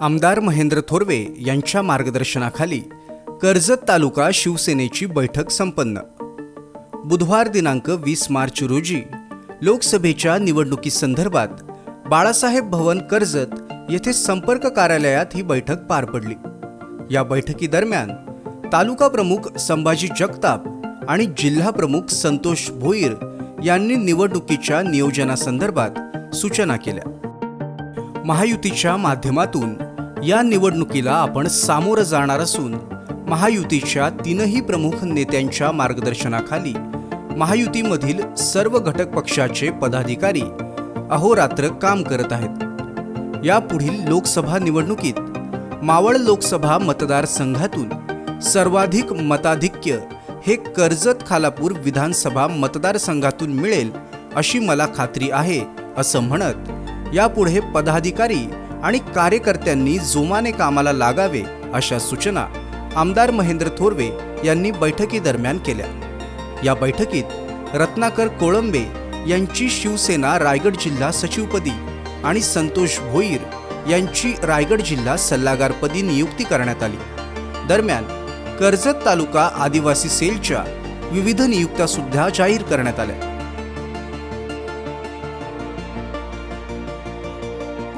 आमदार महेंद्र थोरवे यांच्या मार्गदर्शनाखाली कर्जत तालुका शिवसेनेची बैठक संपन्न. बुधवार दिनांक वीस मार्च रोजी लोकसभेच्या निवडणुकीसंदर्भात बाळासाहेब भवन कर्जत येथे संपर्क कार्यालयात ही बैठक पार पडली. या बैठकीदरम्यान तालुका प्रमुख संभाजी जगताप आणि जिल्हा प्रमुख संतोष भोईर यांनी निवडणुकीच्या नियोजनासंदर्भात सूचना केल्या. महायुतीच्या माध्यमातून या निवडणुकीला आपण सामोरं जाणार असून महायुतीच्या तीनही प्रमुख नेत्यांच्या मार्गदर्शनाखाली महायुतीमधील सर्व घटक पक्षाचे पदाधिकारी अहोरात्र काम करत आहेत. यापुढील लोकसभा निवडणुकीत मावळ लोकसभा मतदारसंघातून सर्वाधिक मताधिक्य हे कर्जत खालापूर विधानसभा मतदारसंघातून मिळेल अशी मला खात्री आहे असं म्हणत यापुढे पदाधिकारी आणि कार्यकर्त्यांनी जोमाने कामाला लागावे अशा सूचना आमदार महेंद्र थोरवे यांनी बैठकीदरम्यान केल्या. या बैठकीत रत्नाकर कोळंबे यांची शिवसेना रायगड जिल्हा सचिवपदी आणि संतोष भोईर यांची रायगड जिल्हा सल्लागारपदी नियुक्ती करण्यात आली. दरम्यान कर्जत तालुका आदिवासी सेलच्या विविध नियुक्त्या सुद्धा जाहीर करण्यात आल्या.